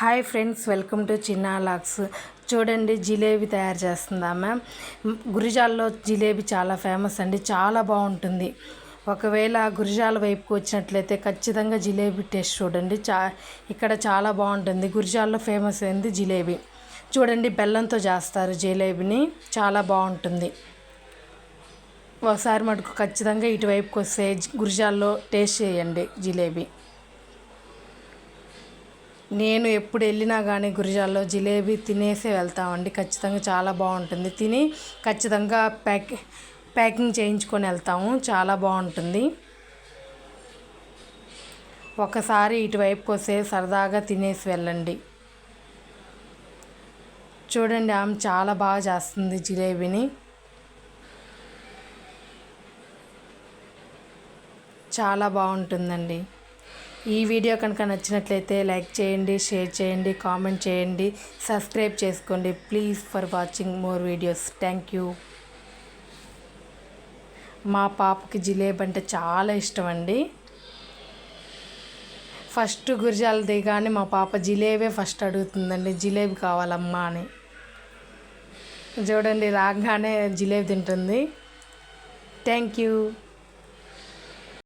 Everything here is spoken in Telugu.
హాయ్ ఫ్రెండ్స్ వెల్కమ్ టు చిన్న లాక్స్ చూడండి జిలేబీ తయారు చేస్తుందా మ్యామ్ గురిజాల్లో జిలేబీ చాలా ఫేమస్ అండి చాలా బాగుంటుంది. ఒకవేళ గురిజాల వైపుకి వచ్చినట్లయితే ఖచ్చితంగా జిలేబీ టేస్ట్ చూడండి చా ఇక్కడ చాలా బాగుంటుంది. గురిజాల్లో ఫేమస్ అయింది జిలేబీ. చూడండి బెల్లంతో చేస్తారు జిలేబీని చాలా బాగుంటుంది. ఒకసారి మటుకు ఖచ్చితంగా ఇటువైపుకి వస్తే గురిజాల్లో టేస్ట్ చేయండి జిలేబీ. నేను ఎప్పుడు వెళ్ళినా కానీ గురిజాల్లో జిలేబీ తినేసే వెళ్తామండి. ఖచ్చితంగా చాలా బాగుంటుంది. తిని ఖచ్చితంగా ప్యాక్ ప్యాకింగ్ చేయించుకొని వెళ్తాము. చాలా బాగుంటుంది. ఒకసారి ఇటువైపుకి వస్తే సరదాగా తినేసి వెళ్ళండి. చూడండి ఆమె చాలా బాగా చేస్తుంది జిలేబీని. చాలా బాగుంటుందండి. ఈ వీడియో కనుక నచ్చినట్లయితే లైక్ చేయండి షేర్ చేయండి కామెంట్ చేయండి సబ్స్క్రైబ్ చేసుకోండి. Please for watching more videos. Thank you. మా పాపకి జిలేబీ అంటే చాలా ఇష్టం అండి ఫస్ట్ గురిజాల దిగానే మా పాప జిలేబీ ఫస్ట్ అడుగుతుందండి. జిలేబీ కావాలమ్మా అని. చూడండి రాగానే జిలేబీ తింటుంది. Thank you.